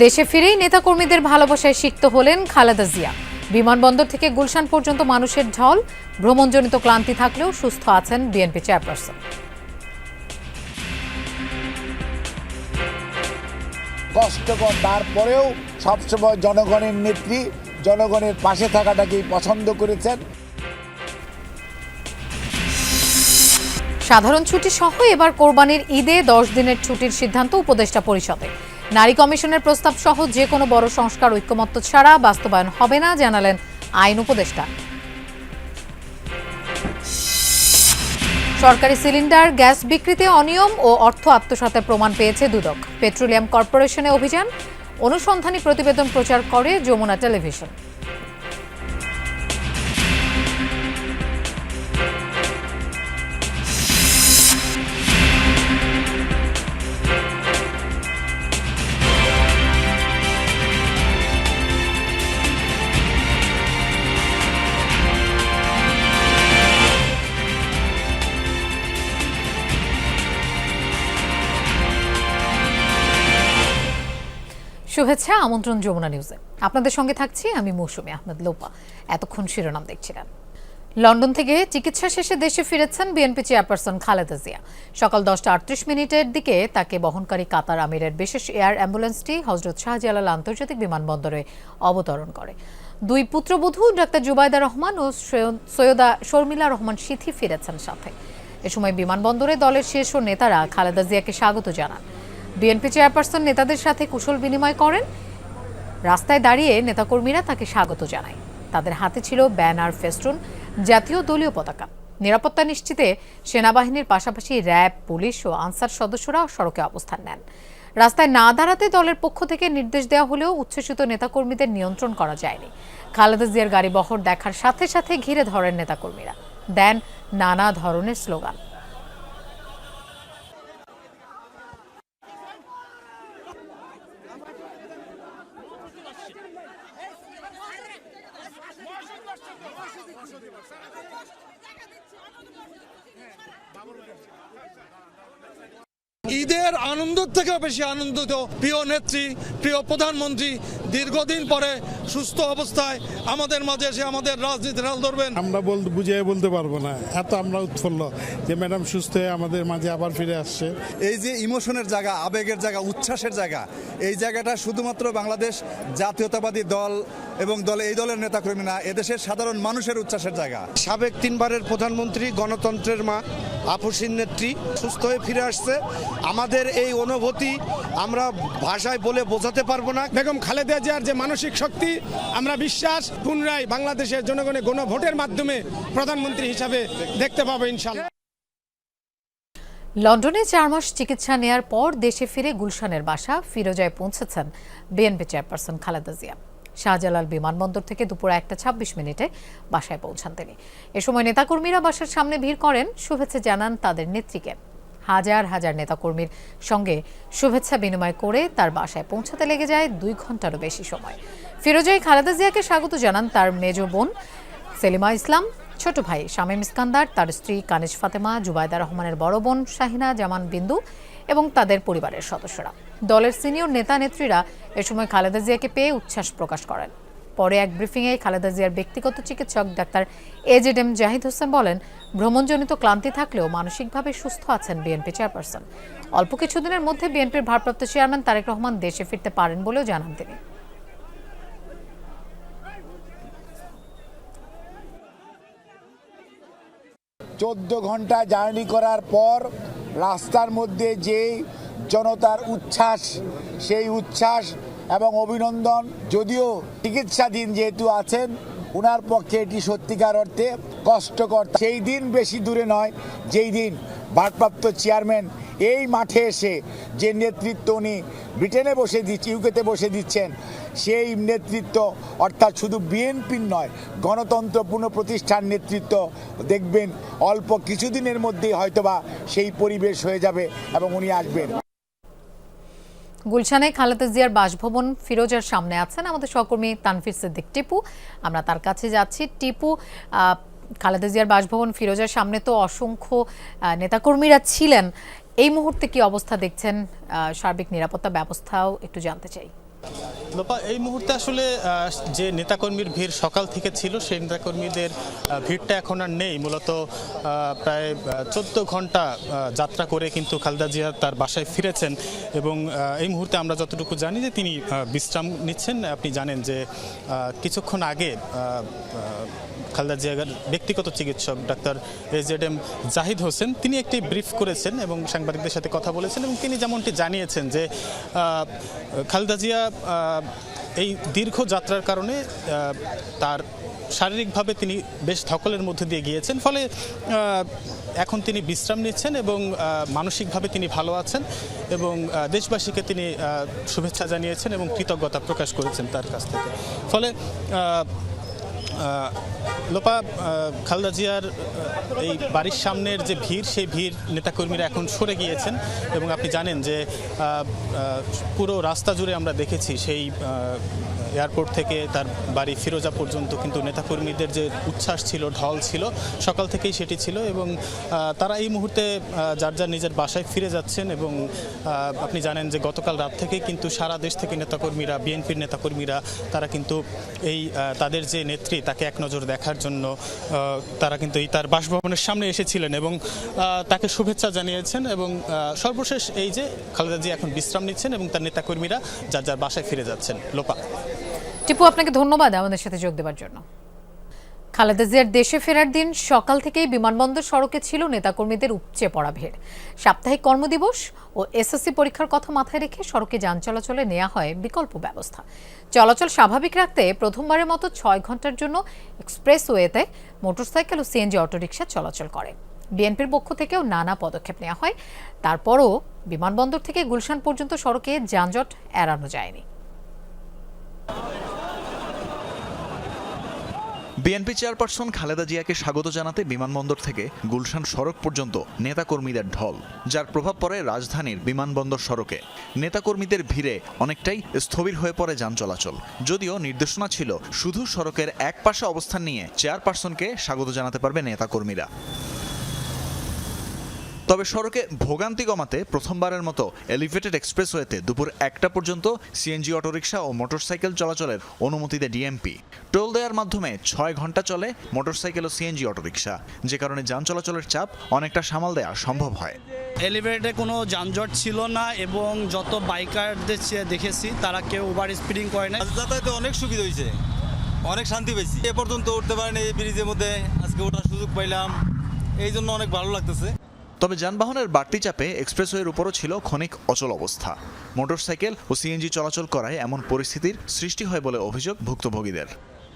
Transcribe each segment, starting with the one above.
দেশে ফিরেই নেতাকর্মীদের ভালোবাসায় সিক্ত হলেন খালেদা জিয়া। বিমানবন্দর থেকে গুলশান পর্যন্ত মানুষের ঢল ভ্রমণজনিত ক্লান্তি থাকলেও সুস্থ আছেন বিএনপি চেয়ারপারসন। কষ্টকর তারপরেও সবসময় জনগণের নেত্রী জনগণের পাশে থাকাটাকেই পছন্দ করেছেন। সাধারণ ছুটি সহ এবার কোরবানির ঈদে দশ দিনের ছুটির সিদ্ধান্ত উপদেষ্টা পরিষদে। নারী কমিশনের প্রস্তাব সহ যে কোনো বড় সংস্কার ঐক্যমত্য ছাড়া বাস্তবায়ন হবে না জানালেন আইন উপদেষ্টা। সরকারি সিলিন্ডার, গ্যাস বিক্রিতে অনিয়ম ও অর্থ আত্মসাতের প্রমাণ পেয়েছে দুদক। পেট্রোলিয়াম কর্পোরেশনে অভিযান। অনুসন্ধানী প্রতিবেদন প্রচার করে যমুনা টেলিভিশন। শুভেচ্ছা, আমন্ত্রণ যমুনা নিউজে। আপনাদের সঙ্গে থাকছি আমি মৌসুমী আহমেদ লোপা। এতক্ষণ শিরোনাম দেখছিলেন। লন্ডন থেকে চিকিৎসা শেষে দেশে ফিরেছেন বিএনপি চেয়ারপারসন খালেদা জিয়া। সকাল দশটা আটত্রিশ মিনিটের দিকে তাকে বহনকারী কাতার আমিরের বিশেষ এয়ার অ্যাম্বুলেন্সটি হজরত শাহজালাল আন্তর্জাতিক বিমানবন্দরে অবতরণ করে। দুই পুত্রবধূ ডাক্তার জুবাইদা রহমান ও সৈয়দা শর্মিলা রহমান সিথি ফিরেছেন সাথে। এ সময় বিমানবন্দরে দলের শীর্ষ নেতারা খালেদা জিয়াকে স্বাগত জানান। বিএনপি চেয়ারপারসন নেতাদের সাথে কুশল বিনিময় করেন। রাস্তায় দাঁড়িয়ে নেতাকর্মীরা তাকে স্বাগত জানায়। তাদের হাতে ছিল ব্যানার, ফেস্টুন, জাতীয় দলীয় পতাকা। নিরাপত্তা নিশ্চিতে সেনাবাহিনীর পাশাপাশি র্যাব, পুলিশ ও আনসার সদস্যরা সড়কে অবস্থান নেন। রাস্তায় না দাঁড়াতে দলের পক্ষ থেকে নির্দেশ দেওয়া হলেও উচ্ছ্বসিত নেতাকর্মীদের নিয়ন্ত্রণ করা যায়নি। খালেদা জিয়ার গাড়ি বহর দেখার সাথে সাথে ঘিরে ধরেন নেতাকর্মীরা। দেন নানা ধরনের স্লোগান। ঈদের আনন্দ থেকেও বেশি আনন্দিত প্রিয় নেত্রী প্রিয় প্রধানমন্ত্রী দীর্ঘদিন পরে সুস্থ অবস্থায় আমাদের মাঝে এসে আমাদের রাজনীতির হাল ধরবেন। আমরা বলতে বুঝিয়ে বলতে পারব না। এত আমরা উৎফুল্ল যে ম্যাডাম সুস্থ হয়ে আমাদের মাঝে আবার ফিরে আসছে। এই যে ইমোশনের জায়গা আবেগের জায়গা উচ্ছ্বাসের জায়গা এই জায়গাটা শুধুমাত্র বাংলাদেশ জাতীয়তাবাদী দল এবং দলে এই দলের নেতাকর্মী না এদেশের সাধারণ মানুষের উচ্ছ্বাসের জায়গা। সাবেক তিনবারের প্রধানমন্ত্রী গণতন্ত্রের মা আপসীর নেত্রী সুস্থ হয়ে ফিরে আসছে। আমাদের এই অনুভূতি আমরা ভাষায় বলে বোঝাতে পারব না। বেগম খালেদা জিয়ার যে মানসিক শক্তি আমরা বিশ্বাস পুনরায় বাংলাদেশের জনগণের গণভোটের মাধ্যমে প্রধানমন্ত্রী হিসাবে দেখতে পাবো ইনশাল্লাহ লন্ডনে চার মাস চিকিৎসা নেয়ার পর দেশে ফিরে গুলশানের বাসা ফিরোজায় পৌঁছেছেন বিএনপি চেয়ারপারসন খালেদা জিয়া। শাহজালাল বিমানবন্দর থেকে দুপুর একটা ছাব্বিশ মিনিটে বাসায় পৌঁছান তিনি। এ সময় নেতাকর্মীরা বাসার সামনে ভিড় করেন। শুভেচ্ছা জানান তাদের নেত্রীকে। হাজার হাজার নেতাকর্মীর সঙ্গে শুভেচ্ছা বিনিময় করে তার বাসায় পৌঁছাতে লেগে যায় দুই ঘন্টারও বেশি সময়। ফিরোজাই খালেদা জিয়াকে স্বাগত জানান তার মেজ বোন সেলিমা ইসলাম। ছোট ভাই শামীম ইস্কান্দার, তার স্ত্রী কানিজ ফাতেমা, জুবাইদা রহমানের বড় বোন শাহিনা, জামান বিন্দু এবং তাদের পরিবারের সদস্যরা। দলের সিনিয়র নেতা নেত্রীরা এ সময় খালেদা জিয়াকে পেয়ে উচ্ছ্বাস প্রকাশ করেন। পরে এক ব্রিফিংয়ে খালেদা জিয়ার ব্যক্তিগত চিকিৎসক doctor A Z M Zahid Hossain বলেন, ভ্রমণজনিত ক্লান্তি থাকলেও মানসিকভাবে সুস্থ আছেন বিএনপি চেয়ারপারসন। অল্প কিছুদিনের মধ্যে বিএনপির ভারপ্রাপ্ত চেয়ারম্যান তারেক রহমান দেশে ফিরতে পারেন বলেও জানান তিনি। চোদ্দ ঘণ্টা জার্নি করার পর রাস্তার মধ্যে যে জনতার উচ্ছ্বাস, সেই উচ্ছ্বাস এবং অভিনন্দন। যদিও চিকিৎসাধীন যেহেতু আছেন ওনার পক্ষে এটি সত্যিকার অর্থে কষ্টকর। সেই দিন বেশি দূরে নয়, যেই দিন ভারপ্রাপ্ত চেয়ারম্যান এই মাঠে এসে যে নেতৃত্ব উনি ব্রিটেনে বসে দিচ্ছে ইউকেতে বসে দিচ্ছেন, সেই নেতৃত্ব, অর্থাৎ শুধু বিএনপির নয় গণতন্ত্র পুনঃপ্রতিষ্ঠার নেতৃত্ব দেখবেন অল্প কিছুদিনের মধ্যেই হয়তোবা সেই পরিবেশ হয়ে যাবে এবং উনি আসবেন। গুলশানে খালেদা জিয়ার বাসভবন ফিরোজের সামনে আছেন আমাদের সহকর্মী তানফির সিদ্দিক টিপু। আমরা তার কাছে যাচ্ছি। টিপু খালেদা জিয়ার বাসভবন ফিরোজের সামনে তো অসংখ্য নেতাকর্মীরা ছিলেন। এই মুহূর্তে কি অবস্থা দেখছেন? সার্বিক নিরাপত্তা ব্যবস্থাও একটু জানতে চাই। লোপা, এই মুহূর্তে আসলে যে নেতাকর্মীর ভিড় সকাল থেকে ছিল, সেই নেতাকর্মীদের ভিড়টা এখন আর নেই। মূলত প্রায় চোদ্দ ঘণ্টা যাত্রা করে কিন্তু খালেদা জিয়া তার বাসায় ফিরেছেন এবং এই মুহূর্তে আমরা যতটুকু জানি যে তিনি বিশ্রাম নিচ্ছেন। আপনি জানেন যে কিছুক্ষণ আগে খালেদা জিয়ার ব্যক্তিগত চিকিৎসক doctor Z M Zahid Hossain, তিনি একটি ব্রিফ করেছেন এবং সাংবাদিকদের সাথে কথা বলেছেন এবং তিনি যেমনটি জানিয়েছেন যে খালেদা জিয়া এই দীর্ঘ যাত্রার কারণে তার শারীরিকভাবে তিনি বেশ ধকলের মধ্যে দিয়ে গিয়েছেন, ফলে এখন তিনি বিশ্রাম নিচ্ছেন এবং মানসিকভাবে তিনি ভালো আছেন এবং দেশবাসীকে তিনি শুভেচ্ছা জানিয়েছেন এবং কৃতজ্ঞতা প্রকাশ করেছেন তার কাছ থেকে। ফলে লোপা খালদা জিয়ার এই বাড়ির সামনের যে ভিড়, সেই ভিড় নেতাকর্মীরা এখন সরে গিয়েছেন এবং আপনি জানেন যে পুরো রাস্তা জুড়ে আমরা দেখেছি সেই এয়ারপোর্ট থেকে তার বাড়ি ফিরোজা পর্যন্ত কিন্তু নেতাকর্মীদের যে উচ্ছ্বাস ছিল, ঢল ছিল, সকাল থেকেই সেটি ছিল এবং তারা এই মুহূর্তে যার যার নিজের বাসায় ফিরে যাচ্ছেন এবং আপনি জানেন যে গতকাল রাত থেকে কিন্তু সারা দেশ থেকে নেতাকর্মীরা, বিএনপির নেতাকর্মীরা, তারা কিন্তু এই তাদের যে নেত্রী, তাকে এক নজর দেখার জন্য তারা কিন্তু এই তার বাসভবনের সামনে এসেছিলেন এবং তাকে শুভেচ্ছা জানিয়েছেন এবং সর্বশেষ এই যে খালেদা জি এখন বিশ্রাম নিচ্ছেন এবং তার নেতাকর্মীরা যার যার বাসায় ফিরে যাচ্ছেন। লোপা। টিপু, আপনাকে ধন্যবাদ আমাদের সাথে যোগ দেওয়ার জন্য। খালেদা জিয়ার দেশে ফেরার দিন সকাল থেকেই বিমানবন্দর সড়কে ছিল নেতাকর্মীদের উপচে পড়া ভিড়। সাপ্তাহিক কর্মদিবস ও এসএসসি পরীক্ষার কথা মাথায় রেখে সড়কে যান চলাচলে নেওয়া হয় বিকল্প ব্যবস্থা। চলাচল স্বাভাবিক রাখতে প্রথমবারের মতো ছয় ঘণ্টার জন্য এক্সপ্রেসওয়েতে মোটরসাইকেল ও সিএনজি অটোরিকশা চলাচল করে। বিএনপির পক্ষ থেকেও নানা পদক্ষেপ নেওয়া হয়। তারপরও বিমানবন্দর থেকে গুলশান পর্যন্ত সড়কে যানজট এড়ানো যায়নি। বিএনপি চেয়ারপারসন খালেদা জিয়াকে স্বাগত জানাতে বিমানবন্দর থেকে গুলশান সড়ক পর্যন্ত নেতাকর্মীদের ঢল, যার প্রভাব পড়ে রাজধানীর বিমানবন্দর সড়কে। নেতাকর্মীদের ভিড়ে অনেকটাই স্থবির হয়ে পড়ে যান চলাচল। যদিও নির্দেশনা ছিল, শুধু সড়কের এক পাশে অবস্থান নিয়ে চেয়ারপারসনকে স্বাগত জানাতে পারবে নেতাকর্মীরা। তবে সড়কে ভোগান্তি কমাতে প্রথমবারের মতো এলিভেটেড এক্সপ্রেসওয়েতে দুপুর একটা পর্যন্ত সিএনজি অটোরিকশা ও মোটরসাইকেল চলাচলের অনুমতি দেয় ডিএমপি টোল দেওয়ার মাধ্যমে ছয় ঘণ্টা চলে মোটরসাইকেল ও সিএনজি অটোরিকশা। যে কারণে যান চলাচলের চাপ অনেকটা সামাল দেওয়া সম্ভব হয়। এলিভেটে কোনো যানজট ছিল না এবং যত বাইকারদের দেখেছি তারা কেউ ওভার স্পিডিং করে না যাতায়াতে অনেক সুবিধা হয়েছে। অনেক শান্তি পেয়েছি। এ পর্যন্ত উঠতে পারেনি এই ব্রিজের মধ্যে। আজকে ওঠার সুযোগ পাইলাম। এই জন্য অনেক ভালো লাগতেছে। তবে যানবাহনের বাড়তি চাপে এক্সপ্রেসওয়ের উপরও ছিল ক্ষণিক অচল অবস্থা। মোটরসাইকেল ও সিএনজি চলাচল করায় এমন পরিস্থিতির সৃষ্টি হয় বলে অভিযোগ ভুক্তভোগীদের।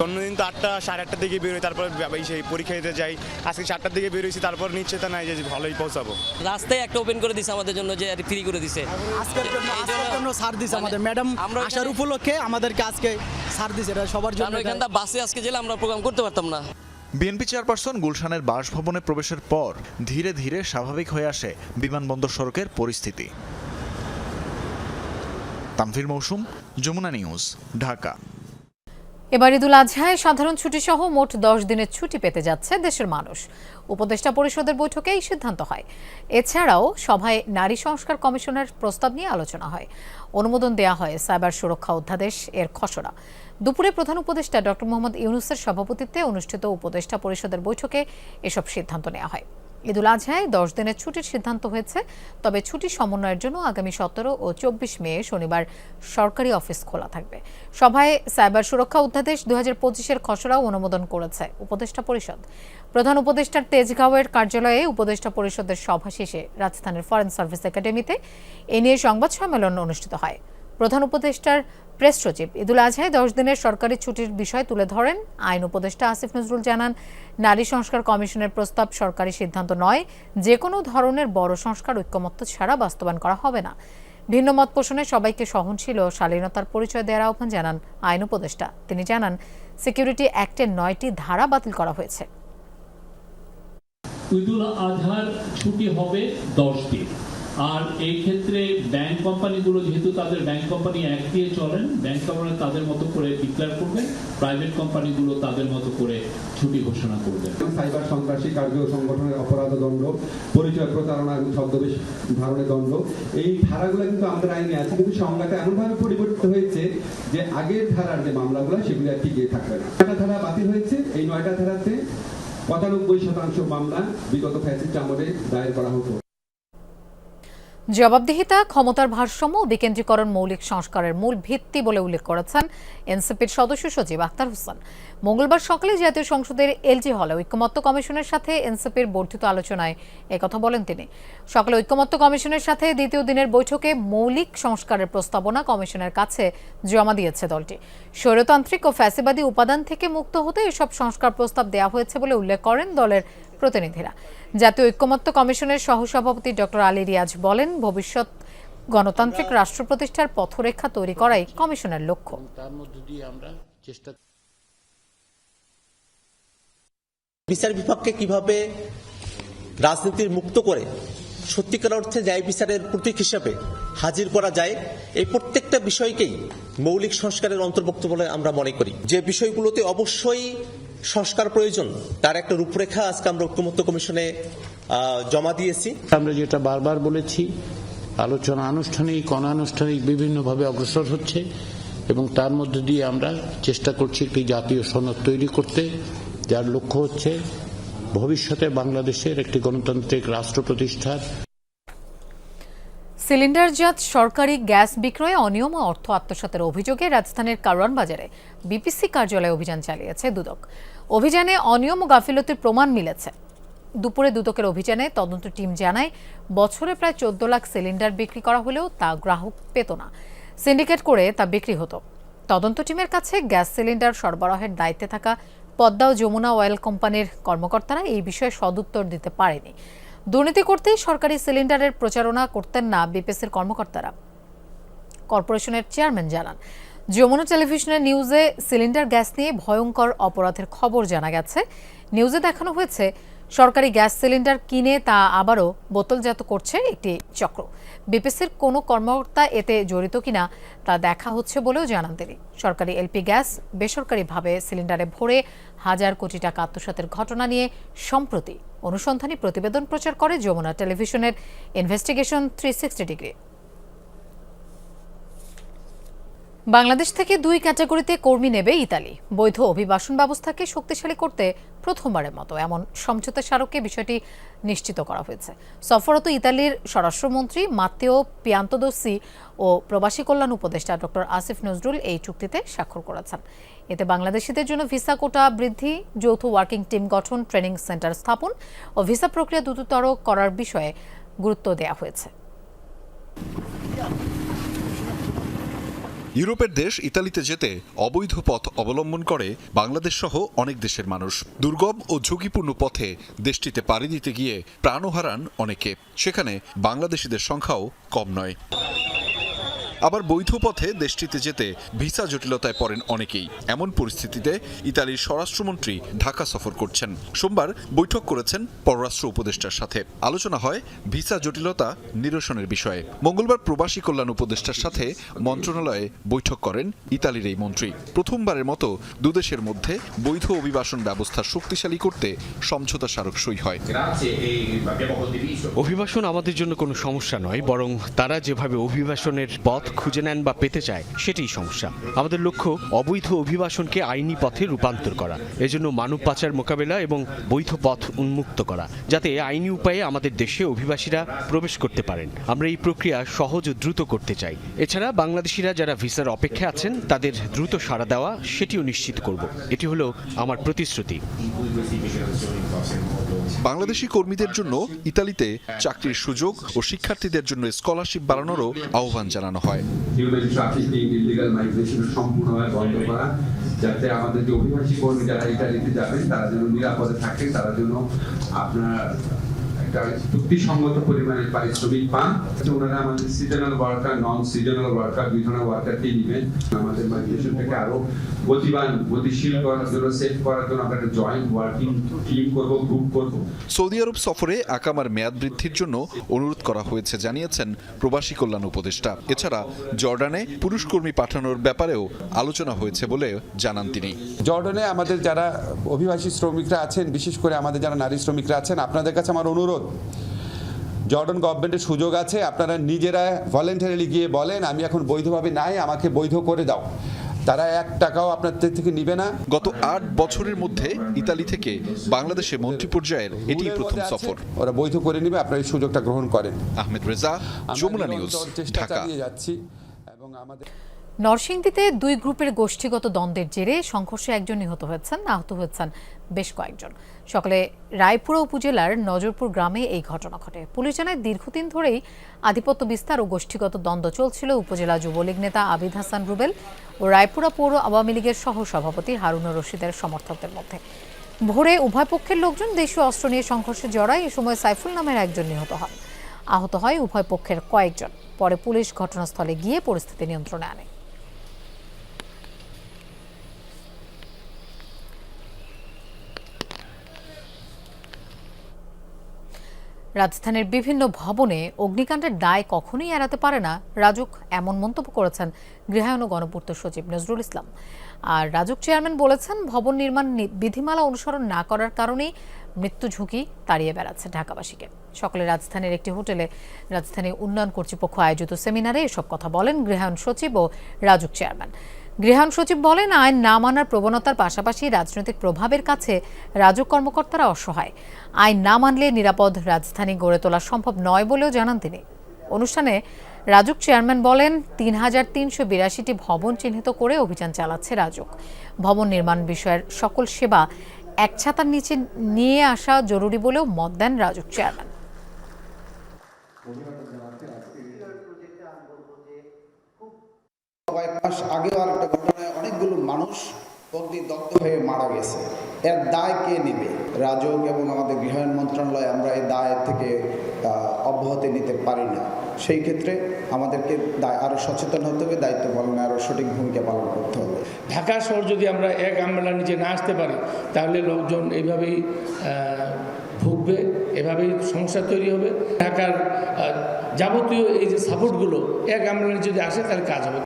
অন্যদিন তো আটটা সাড়ে আটটার দিকে বেরোই তারপর সেই পরীক্ষা দিতে যাই। আজকে চারটার দিকে বেরোইছি তারপর নিশ্চয়তা নাই যে ভালোই পৌঁছাবো। রাস্তায় একটা ওপেন করে দিছে আমাদের জন্য যে ফ্রি করে দিছে। আজকের জন্য আজকের জন্য ছাড় দিছে আমাদের। ম্যাডাম আমরা আসার উপলক্ষে আমাদেরকে আজকে ছাড় দিছে এটা সবার জন্য এখানটা বাসে আজকে গেলে আমরা প্রোগ্রাম করতে পারতাম না। বিএনপি চেয়ারপারসন গুলশানের বাসভবনে প্রবেশের পর ধীরে ধীরে স্বাভাবিক হয়ে আসে বিমানবন্দর সড়কের পরিস্থিতি। তানভীর মৌসুম, যমুনা নিউজ, ঢাকা। এবার ঈদুল আজহায়, সাধারণ ছুটি সহ মোট দশ দিনের ছুটি পেতে যাচ্ছে দেশের মানুষ। উপদেষ্টা পরিষদের বৈঠকে এই সিদ্ধান্ত হয়। এছাড়াও সভায় নারী সংস্কার কমিশনের প্রস্তাব নিয়ে আলোচনা হয়। অনুমোদন দেওয়া হয় সাইবার সুরক্ষা অধ্যাদেশ এর খসড়া। দুপুরে প্রধান উপদেষ্টা ডক্টর মোহাম্মদ ইউনুসের সভাপতিত্বে অনুষ্ঠিত উপদেষ্টা পরিষদের বৈঠকে এসব সিদ্ধান্ত নেওয়া হয়। ঈদুল আজহায় দশ দিনের ছুটির সিদ্ধান্ত হয়েছে, তবে ছুটি সমন্বয়ের জন্য আগামী সতেরো ও চব্বিশ মে শনিবার সরকারি অফিস খোলা থাকবে। সভায় সাইবার সুরক্ষা অধ্যাদেশ দু হাজার পঁচিশের খসড়াও অনুমোদন করেছে উপদেষ্টা পরিষদ। প্রধান উপদেষ্টার তেজগাঁওয়ের কার্যালয়ে উপদেষ্টা পরিষদের সভা শেষে রাজধানীর ফরেন সার্ভিস একাডেমিতে এ নিয়ে সংবাদ সম্মেলন অনুষ্ঠিত হয়। প্রধান উপদেষ্টার প্রেস সচিব। ঈদুল আজহায় দশ দিনের সরকারি ছুটির বিষয় তুলে ধরেন। আইন উপদেষ্টা আসিফ নজরুল জানান, নারী সংস্কার কমিশনের প্রস্তাব সরকারি সিদ্ধান্ত নয়। যে কোনো ধরনের বড় সংস্কার ঐক্যমত্য ছাড়া বাস্তবায়ন করা হবে না। ভিন্ন মত পোষণে সবাইকে সহনশীল ও শালীনতার পরিচয় দেওয়ার আহ্বান জানান আইন উপদেষ্টা। তিনি জানান, সিকিউরিটি অ্যাক্টের নয়টি ধারা বাতিল করা হয়েছে। ছুটি হবে দশ দিন। আর এই ক্ষেত্রে ব্যাংক কোম্পানিগুলো যেহেতু তাদের ব্যাংক কোম্পানি এক দিয়ে চলেন ব্যাংক কোম্পানি তাদের মতো করে ডিক্লেয়ার করবে প্রাইভেট কোম্পানিগুলো তাদের মতো করে ছুটি ঘোষণা করবে। সাইবার সন্ত্রাসী কার্য সংগঠনের অপরাধ দণ্ড, পরিচয় প্রতারণা এবং ছদ্মবেশ ধারণের দণ্ড, এই ধারাগুলো কিন্তু আমাদের আইনে আছে, কিন্তু সংজ্ঞাটা এমনভাবে পরিবর্তিত হয়েছে যে আগের ধারার যে মামলাগুলো, সেগুলো আর টিকে থাকবে না। নয়টা ধারা বাতিল হয়েছে, এই নয়টা ধারাতে পঁচানব্বই শতাংশ মামলা বিগত ফ্যাসিস্ট আমলে দায়ের করা হতো। জবাবদিহিতা, ক্ষমতার ভারসাম্য ও বিকেন্দ্রীকরণ মৌলিক সংস্কারের মূল ভিত্তি বলে উল্লেখ করেছেন এনসিপির সদস্য সচিব আখতার হোসেন। মঙ্গলবার সকালে জাতীয় সংসদের এলজি হলে ঐক্যমত্য কমিশনের সাথে এনসিপির বর্ধিত আলোচনায় একথা বলেন তিনি। সকালে ঐক্যমত্য কমিশনের সাথে দ্বিতীয় দিনের বৈঠকে মৌলিক সংস্কারের প্রস্তাবনা কমিশনের কাছে জমা দিয়েছে দলটি। স্বৈরতান্ত্রিক ও ফ্যাসিবাদী উপাদান থেকে মুক্ত হতে এসব সংস্কার প্রস্তাব দেওয়া হয়েছে বলে উল্লেখ করেন দলের প্রতিনিধিরা। জাতীয় ঐক্যমত্য কমিশনের সহসভাপতি ডক্টর আলী রিয়াজ বলেন ভবিষ্যৎ গণতান্ত্রিক রাষ্ট্র প্রতিষ্ঠার পথরেখা তৈরি করাই কমিশনের লক্ষ্য। তার মধ্যে দিয়ে আমরা চেষ্টা বিচার বিভাগকে কীভাবে রাজনীতির মুক্ত করে সত্যিকার অর্থে ন্যায় বিচারের প্রতীক হিসাবে হাজির করা যায় এই প্রত্যেকটা বিষয়কেই মৌলিক সংস্কারের অন্তর্ভুক্ত বলে আমরা মনে করি। যে বিষয়গুলোতে অবশ্যই সংস্কার প্রয়োজন, তার একটা রূপরেখা আজকে আমরা ঐক্যমত্য কমিশনে জমা দিয়েছি। আমরা যেটা বারবার বলেছি, আলোচনা আনুষ্ঠানিক, অনানুষ্ঠানিক বিভিন্নভাবে অগ্রসর হচ্ছে এবং তার মধ্যে দিয়ে আমরা চেষ্টা করছি একটি জাতীয় সনদ তৈরি করতে, যার লক্ষ্য হচ্ছে ভবিষ্যতে বাংলাদেশের একটি গণতান্ত্রিক রাষ্ট্র প্রতিষ্ঠার সিলিন্ডারজাত সরকারি গ্যাস বিক্রয়ে অনিয়ম ও অর্থ আত্মসাতের অভিযোগে রাজধানীর কারওয়ান বাজারে বিপিসি কার্যালয়ে অভিযান চালিয়েছে দুদক। অভিযানে অনিয়ম ও গাফিলতির প্রমাণ মিলেছে। দুপুরে দুদকের অভিযানে তদন্ত টিম জানায়, বছরে প্রায় চোদ্দ লাখ সিলিন্ডার বিক্রি করা হলেও তা গ্রাহক পেত না। সিন্ডিকেট করে তা বিক্রি হতো। তদন্ত টিমের কাছে গ্যাস সিলিন্ডার সরবরাহের দায়িত্বে থাকা পদ্মা ও যমুনা অয়েল কোম্পানির কর্মকর্তারা এই বিষয়ে সদুত্তর দিতে পারেনি। দুর্নীতি করতেই সরকারি সিলিন্ডারের প্রচারণা করতেন না বিপিসির কর্মকর্তারা। কর্পোরেশনের চেয়ারম্যান জানান, যমুনা টেলিভিশনের নিউজে সিলিন্ডার গ্যাস নিয়ে ভয়ঙ্কর অপরাধের খবর জানা গেছে। নিউজে দেখানো হয়েছে, সরকারি গ্যাস সিলিন্ডার কিনে তা আবারও বোতলজাত করছে একটি চক্র। বিপিসির কোনো কর্মকর্তা এতে জড়িত কিনা তা দেখা হচ্ছে বলেও জানান তিনি। সরকারি এলপি গ্যাস বেসরকারিভাবে সিলিন্ডারে ভরে হাজার কোটি টাকা আত্মসাতের ঘটনা নিয়ে সম্প্রতি অনুসন্ধানী প্রতিবেদন প্রচার করে যমুনা টেলিভিশনের ইনভেস্টিগেশন থ্রি ডিগ্রি বাংলাদেশ থেকে দুই ক্যাটাগরিতে কর্মী নেবে ইতালি। বৈধ অভিবাসন ব্যবস্থাকে শক্তিশালী করতে প্রথমবারের মতো এমন সমঝোতা স্মারকে বিষয়টি নিশ্চিত করা হয়েছে। সফররত ইতালির স্বরাষ্ট্রমন্ত্রী মাতেও পিয়ান্তোদোসি ও প্রবাসী কল্যাণ উপদেষ্টা ডক্টর আসিফ নজরুল এই চুক্তিতে স্বাক্ষর করেছেন। এতে বাংলাদেশিদের জন্য ভিসা কোটা বৃদ্ধি, যৌথ ওয়ার্কিং টিম গঠন, ট্রেনিং সেন্টার স্থাপন ও ভিসা প্রক্রিয়া দ্রুততর করার বিষয়ে গুরুত্ব দেওয়া হয়েছে। ইউরোপের দেশ ইতালিতে যেতে অবৈধ পথ অবলম্বন করে বাংলাদেশ সহ অনেক দেশের মানুষ। দুর্গম ও ঝুঁকিপূর্ণ পথে দেশটিতে পাড়ি দিতে গিয়ে প্রাণও হারান অনেকে। সেখানে বাংলাদেশিদের সংখ্যাও কম নয়। আবার বৈধ পথে দেশটিতে যেতে ভিসা জটিলতায় পড়েন অনেকেই। এমন পরিস্থিতিতে ইতালির স্বরাষ্ট্রমন্ত্রী ঢাকা সফর করছেন। সোমবার বৈঠক করেছেন পররাষ্ট্র উপদেষ্টার সাথে। আলোচনা হয় ভিসা জটিলতা নিরসনের বিষয়ে। মঙ্গলবার প্রবাসী কল্যাণ উপদেষ্টার সাথে মন্ত্রণালয়ে বৈঠক করেন ইতালির এই মন্ত্রী। প্রথমবারের মতো দুদেশের মধ্যে বৈধ অভিবাসন ব্যবস্থা শক্তিশালী করতে সমঝোতা স্মারক সই হয়। অভিবাসন আমাদের জন্য কোনো সমস্যা নয়, বরং তারা যেভাবে অভিবাসনের পথ খুঁজে নেন বা পেতে চায়, সেটাই সমস্যা। আমাদের লক্ষ্য অবৈধ অভিবাসনকে আইনি পথে রূপান্তর করা, এজন্য মানব পাচার মোকাবেলা এবং বৈধ পথ উন্মুক্ত করা, যাতে আইনি উপায়ে আমাদের দেশে অভিবাসীরা প্রবেশ করতে পারেন। আমরা এই প্রক্রিয়া সহজ ও দ্রুত করতে চাই। এছাড়া বাংলাদেশিরা যারা ভিসার অপেক্ষায় আছেন, তাদের দ্রুত সাড়া দেওয়া, সেটিও নিশ্চিত করব। এটি হলো আমার প্রতিশ্রুতি। বাংলাদেশি কর্মীদের জন্য ইতালিতে চাকরির সুযোগ ও শিক্ষার্থীদের জন্য স্কলারশিপ বাড়ানোরও আহ্বান জানানো হয়। হিউম্যান মাইগ্রেশন সম্পূর্ণভাবে বন্ধ করা, যাতে আমাদের যে অভিবাসী কর্মী যারা ইটালিতে যাবেন, তারা যেন নিরাপদে থাকেন, তারা যেন আপনার চুক্তিসঙ্গত পরিমাণের পারিশ্রমিক পান। ওনারা আমাদের seasonal worker non seasonal worker দুই ধরনের ওয়ার্কারকেই নেবেন আমাদের মাইগ্রেশনটাকে আরও গতিবান গতিশীল করার জন্য করার জন্য আমরা একটা জয়েন্ট ওয়ার্কিং টিম করব গ্রুপ করব। সৌদি আরব সফরে আকামার মেয়াদ বৃদ্ধির জন্য অনুরোধ করা হয়েছে জানিয়েছেন প্রবাসী কল্যাণ উপদেষ্টা। এছাড়া জর্ডানে পুরুষ কর্মী পাঠানোর ব্যাপারেও আলোচনা হয়েছে বলে জানান তিনি। জর্ডানে আমাদের যারা অভিবাসী শ্রমিকরা আছেন বিশেষ করে আমাদের যারা নারী শ্রমিকরা আছেন আপনাদের কাছে আমার অনুরোধ জর্ডন গভর্নমেন্টের সুযোগ আছে আপনারা নিজেরা ভলেন্টারিলি গিয়ে বলেন আমি এখন বৈধভাবে নাই আমাকে বৈধ করে দাও। তারা এক টাকাও আপনাদের থেকে নিবে না। গত আট বছরের মধ্যে ইতালি থেকে বাংলাদেশে মন্ত্রী পর্যায়ের এটি প্রথম সফর। ওরা বৈধ করে নিবে আপনারা এই সুযোগটা গ্রহণ করেন। আহমেদ রেজা যমুনা নিউজ ঢাকা। যাচ্ছি এবং আমাদের নরসিংদীতে দুই গ্রুপের গোষ্ঠীগত দ্বন্দ্বের জেরে সংঘর্ষে একজন নিহত হয়েছেন, আহত হয়েছেন বেশ কয়েকজন। সকালে রায়পুরা উপজেলার নজরপুর গ্রামে এই ঘটনা ঘটে। পুলিশ জানায়, দীর্ঘদিন ধরেই আধিপত্য বিস্তার ও গোষ্ঠীগত দ্বন্দ্ব চলছিল উপজেলা যুবলীগ নেতা আবিদ হাসান রুবেল ও রায়পুরা পৌর আওয়ামী লীগের সহ সভাপতি হারুনুর রশিদের সমর্থকদের মধ্যে। ভোরে উভয় পক্ষের লোকজন দেশীয় অস্ত্র নিয়ে সংঘর্ষে জড়ায়। এ সময় সাইফুল নামের একজন নিহত হন। আহত হয় উভয় পক্ষের কয়েকজন। পরে পুলিশ ঘটনাস্থলে গিয়ে পরিস্থিতি নিয়ন্ত্রণে আনে। রাজধানীর বিভিন্ন ভবনে অগ্নিকাণ্ডের দায় কখনোই এড়াতে পারে না রাজুক, এমন মন্তব্য করেছেন গৃহায়ন ও গণপূর্ত সচিব নজরুল ইসলাম। আর রাজুক চেয়ারম্যান বলেছেন, ভবন নির্মাণ বিধিমালা অনুসরণ না করার কারণেই মৃত্যু ঝুঁকি তাড়িয়ে বেড়াচ্ছে ঢাকাবাসীকে। সকালে রাজধানীর একটি হোটেলে রাজধানী উন্নয়ন কর্তৃপক্ষ আয়োজিত সেমিনারে এসব কথা বলেন গৃহায়ন সচিব ও রাজুক চেয়ারম্যান। গৃহায়ন সচিব বলেন, আইন না মানার প্রবণতার পাশাপাশি রাজনৈতিক প্রভাবের কাছে রাজক কর্মকর্তারা অসহায়। আইন না মানলে নিরাপদ রাজধানী গড়ে তোলা সম্ভব নয় বলেও জানান তিনি। অনুষ্ঠানে রাজুক চেয়ারম্যান বলেন, তিন হাজার তিনশো বিরাশিটি ভবন চিহ্নিত করে অভিযান চালাচ্ছে রাজুক। ভবন নির্মাণ বিষয়ের সকল সেবা এক ছাতার নিচে নিয়ে আসা জরুরি বলেও মত দেন রাজুক চেয়ারম্যান। মাস আগেও আর একটা ঘটনায় অনেকগুলো মানুষ অগ্নিদগ্ধ হয়ে মারা গেছে। এর দায় কে নেবে? রাজক এবং আমাদের গৃহায়ণ মন্ত্রণালয় আমরা এই দায় থেকে অব্যাহতি নিতে পারি না। সেই ক্ষেত্রে আমাদেরকে দায় আরও সচেতন হতে হবে, দায়িত্ব পালনে আরও সঠিক ভূমিকা পালন করতে হবে। ঢাকা শহর যদি আমরা এক আমলার নিচে না আসতে পারি, তাহলে লোকজন এইভাবেই ভুগবে, এভাবেই সমস্যা তৈরি হবে। ঢাকার যাবতীয় এই যে সাপোর্টগুলো এক আমলার নিচে যদি আসে, তাহলে কাজ হবে।